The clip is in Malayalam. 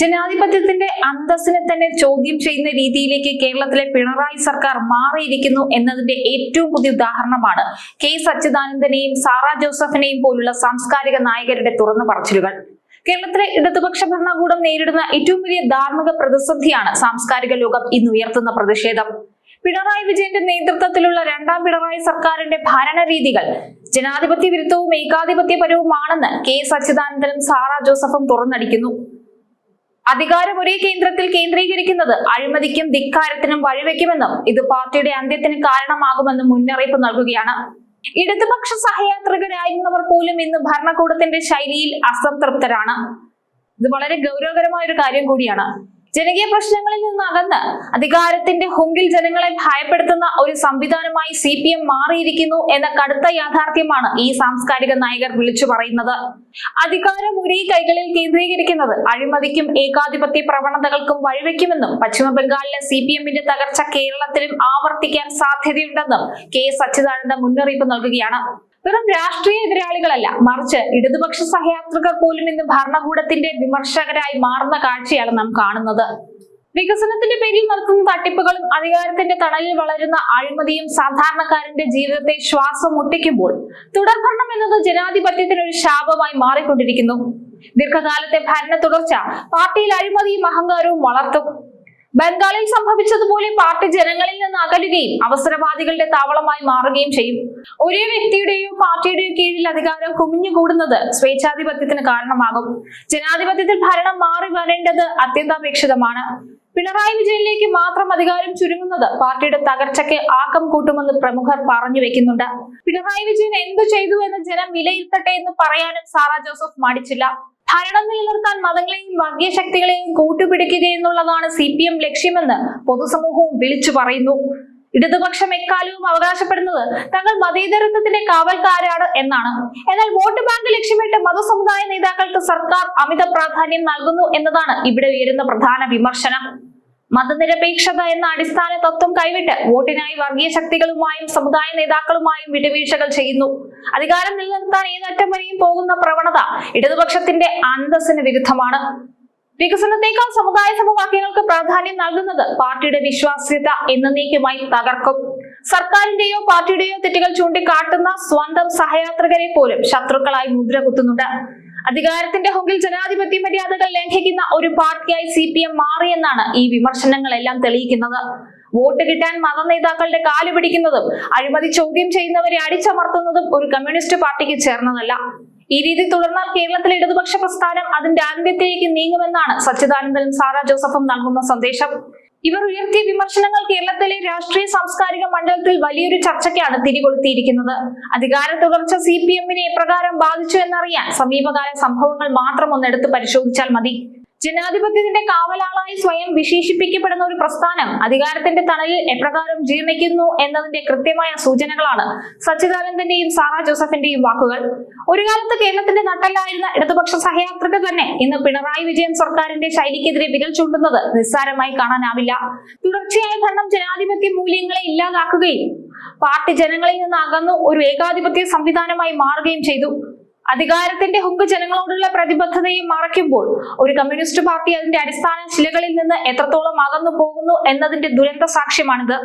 ജനാധിപത്യത്തിന്റെ അന്തസ്സിനെ തന്നെ ചോദ്യം ചെയ്യുന്ന രീതിയിലേക്ക് കേരളത്തിലെ പിണറായി സർക്കാർ മാറിയിരിക്കുന്നു എന്നതിന്റെ ഏറ്റവും പുതിയ ഉദാഹരണമാണ് കെ സച്ചിദാനന്ദനെയും സാറ ജോസഫിനെയും പോലുള്ള സാംസ്കാരിക നായകരുടെ തുറന്നു പറച്ചിലുകൾ. കേരളത്തിലെ ഇടതുപക്ഷ ഭരണകൂടം നേരിടുന്ന ഏറ്റവും വലിയ ധാർമ്മിക പ്രതിസന്ധിയാണ് സാംസ്കാരിക ലോകം ഇന്ന് ഉയർത്തുന്ന പ്രതിഷേധം. പിണറായി വിജയന്റെ നേതൃത്വത്തിലുള്ള രണ്ടാം പിണറായി സർക്കാരിന്റെ ഭരണരീതികൾ ജനാധിപത്യ വിരുദ്ധവും ഏകാധിപത്യപരവുമാണെന്ന് കെ സച്ചിദാനന്ദനും സാറ ജോസഫും തുറന്നടിക്കുന്നു. അധികാരം ഒരേ കേന്ദ്രത്തിൽ കേന്ദ്രീകരിക്കുന്നത് അഴിമതിക്കും ധിക്കാരത്തിനും വഴിവെക്കുമെന്നും ഇത് പാർട്ടിയുടെ അന്ത്യത്തിന് കാരണമാകുമെന്നും മുന്നറിയിപ്പ് നൽകുകയാണ്. ഇടതുപക്ഷ സഹയാത്രികരായിരുന്നവർ പോലും ഇന്ന് ഭരണകൂടത്തിന്റെ ശൈലിയിൽ അസംതൃപ്തരാണ്. ഇത് വളരെ ഗൗരവകരമായ ഒരു കാര്യം കൂടിയാണ്. ജനകീയ പ്രശ്നങ്ങളിൽ നിന്ന് അകന്ന് അധികാരത്തിന്റെ ഹുങ്കിൽ ജനങ്ങളെ ഭയപ്പെടുത്തുന്ന ഒരു സംവിധാനമായി സി പി എം മാറിയിരിക്കുന്നു എന്ന കടുത്ത യാഥാർത്ഥ്യമാണ് ഈ സാംസ്കാരിക നായകർ വിളിച്ചു പറയുന്നത്. അധികാരം ഒരേ കൈകളിൽ കേന്ദ്രീകരിക്കുന്നത് അഴിമതിക്കും ഏകാധിപത്യ പ്രവണതകൾക്കും വഴിവെക്കുമെന്നും പശ്ചിമ ബംഗാളിലെ സി പി എമ്മിന്റെ തകർച്ച കേരളത്തിലും ആവർത്തിക്കാൻ സാധ്യതയുണ്ടെന്നും കെ സച്ചിദാനന്ദ മുന്നറിയിപ്പ് നൽകുകയാണ്. വെറും രാഷ്ട്രീയ എതിരാളികളല്ല. മറിച്ച് ഇടതുപക്ഷ സഹയാത്രികർ പോലും ഇന്ന് ഭരണകൂടത്തിന്റെ വിമർശകരായി മാറുന്ന കാഴ്ചയാണ് നാം കാണുന്നത്. വികസനത്തിന്റെ പേരിൽ നടത്തുന്ന തട്ടിപ്പുകളും അധികാരത്തിന്റെ തണലിൽ വളരുന്ന അഴിമതിയും സാധാരണക്കാരന്റെ ജീവിതത്തെ ശ്വാസം മുട്ടിക്കുമ്പോൾ തുടർഭരണം എന്നത് ജനാധിപത്യത്തിന് ഒരു ശാപമായി മാറിക്കൊണ്ടിരിക്കുന്നു. ദീർഘകാലത്തെ ഭരണ തുടർച്ച പാർട്ടിയിൽ അഴിമതിയും അഹങ്കാരവും വളർത്തും. ബംഗാളിൽ സംഭവിച്ചതുപോലെ പാർട്ടി ജനങ്ങളിൽ നിന്ന് അകലുകയും അവസരവാദികളുടെ താവളമായി മാറുകയും ചെയ്യും. ഒരേ വ്യക്തിയുടെയോ പാർട്ടിയുടെയോ കീഴിൽ അധികാരം കുമിഞ്ഞുകൂടുന്നത് സ്വേച്ഛാധിപത്യത്തിന് കാരണമാകും. ജനാധിപത്യത്തിൽ ഭരണം മാറി വരേണ്ടത് അത്യന്താപേക്ഷിതമാണ്. പിണറായി വിജയനിലേക്ക് മാത്രം അധികാരം ചുരുങ്ങുന്നത് പാർട്ടിയുടെ തകർച്ചയ്ക്ക് ആക്കം കൂട്ടുമെന്ന് പ്രമുഖർ പറഞ്ഞു വെക്കുന്നുണ്ട്. പിണറായി വിജയൻ എന്തു ചെയ്തു എന്ന് ജനം വിലയിരുത്തട്ടെ എന്ന് പറയാനും സാറ ജോസഫ് മടിച്ചില്ല. ഭരണം നിലനിർത്താൻ മതങ്ങളെയും വർഗീയ ശക്തികളെയും കൂട്ടുപിടിക്കുക എന്നുള്ളതാണ് സി പി എം ലക്ഷ്യമെന്ന് പൊതുസമൂഹവും വിളിച്ചു പറയുന്നു. ഇടതുപക്ഷം എക്കാലവും അവകാശപ്പെടുന്നത് തങ്ങൾ മതേതരത്വത്തിന്റെ കാവൽക്കാരാണ് എന്നാണ്. എന്നാൽ വോട്ട് ബാങ്ക് ലക്ഷ്യമിട്ട് മതസമുദായ നേതാക്കൾക്ക് സർക്കാർ അമിത പ്രാധാന്യം നൽകുന്നു എന്നതാണ് ഇവിടെ ഉയരുന്ന പ്രധാന വിമർശനം. മതനിരപേക്ഷത എന്ന അടിസ്ഥാന തത്വം കൈവിട്ട് വോട്ടിനായി വർഗീയ ശക്തികളുമായും സമുദായ നേതാക്കളുമായും വിട്ടുവീഴ്ചകൾ ചെയ്യുന്നു. അധികാരം നിലനിർത്താൻ ഏതറ്റം വരെയും പോകുന്ന പ്രവണത ഇടതുപക്ഷത്തിന്റെ അന്തസ്സിന് വിരുദ്ധമാണ്. വികസനത്തെക്കാൾ സമുദായ സമവാക്യങ്ങൾക്ക് പ്രാധാന്യം നൽകുന്നത് പാർട്ടിയുടെ വിശ്വാസ്യത എന്നേക്കുമായി തകർക്കും. സർക്കാരിന്റെയോ പാർട്ടിയുടെയോ തെറ്റുകൾ ചൂണ്ടിക്കാട്ടുന്ന സ്വന്തം സഹയാത്രികരെ പോലും ശത്രുക്കളായി മുദ്ര കുത്തുന്നുണ്ട്. അധികാരത്തിന്റെ ഹുങ്കിൽ ജനാധിപത്യ മര്യാദകൾ ലംഘിക്കുന്ന ഒരു പാർട്ടിയായി സി പി എം മാറിയെന്നാണ് ഈ വിമർശനങ്ങളെല്ലാം തെളിയിക്കുന്നത്. വോട്ട് കിട്ടാൻ മത നേതാക്കളുടെ കാൽ പിടിക്കുന്നതും അഴിമതി ചോദ്യം ചെയ്യുന്നവരെ അടിച്ചമർത്തുന്നതും ഒരു കമ്മ്യൂണിസ്റ്റ് പാർട്ടിക്ക് ചേർന്നതല്ല. ഈ രീതി തുടർന്നാൽ കേരളത്തിലെ ഇടതുപക്ഷ പ്രസ്ഥാനം അതിന്റെ അന്ത്യത്തിലേക്ക് നീങ്ങുമെന്നാണ് സച്ചിദാനന്ദനും സാറ ജോസഫും നൽകുന്ന സന്ദേശം. ഇവർ ഉയർത്തിയ വിമർശനങ്ങൾ കേരളത്തിലെ രാഷ്ട്രീയ സാംസ്കാരിക മണ്ഡലത്തിൽ വലിയൊരു ചർച്ചയ്ക്കാണ് തിരികൊളുത്തിയിരിക്കുന്നത്. അധികാര തുടർച്ച സി പി എമ്മിനെ എപ്രകാരം ബാധിച്ചു എന്നറിയാൻ സമീപകാല സംഭവങ്ങൾ മാത്രം ഒന്നെടുത്ത് പരിശോധിച്ചാൽ മതി. ജനാധിപത്യത്തിന്റെ കാവലാളായി സ്വയം വിശേഷിപ്പിക്കപ്പെടുന്ന ഒരു പ്രസ്ഥാനം അധികാരത്തിന്റെ തണലിൽ എപ്രകാരം ജീർണിക്കുന്നു എന്നതിന്റെ കൃത്യമായ സൂചനകളാണ് സച്ചിദാനന്ദന്റെയും സാറ ജോസഫിന്റെയും വാക്കുകൾ. ഒരു കാലത്ത് കേരളത്തിന്റെ നട്ടല്ലായിരുന്ന ഇടതുപക്ഷ സഹയാത്രിക തന്നെ ഇന്ന് പിണറായി വിജയൻ സർക്കാരിന്റെ ശൈലിക്കെതിരെ വിരൽ ചൂണ്ടുന്നത് നിസ്സാരമായി കാണാനാവില്ല. തുടർച്ചയായ ഭരണം ജനാധിപത്യ മൂല്യങ്ങളെ ഇല്ലാതാക്കുകയും പാർട്ടി ജനങ്ങളിൽ നിന്ന് അകന്നു ഒരു ഏകാധിപത്യ സംവിധാനമായി മാറുകയും ചെയ്തു. അധികാരത്തിന്റെ ഹുങ്ക് ജനങ്ങളോടുള്ള പ്രതിബദ്ധതയും മറയ്ക്കുമ്പോൾ ഒരു കമ്മ്യൂണിസ്റ്റ് പാർട്ടി അതിന്റെ അടിസ്ഥാന ശിലകളിൽ നിന്ന് എത്രത്തോളം അകന്നു പോകുന്നു എന്നതിന്റെ ദുരന്ത സാക്ഷ്യമാണിത്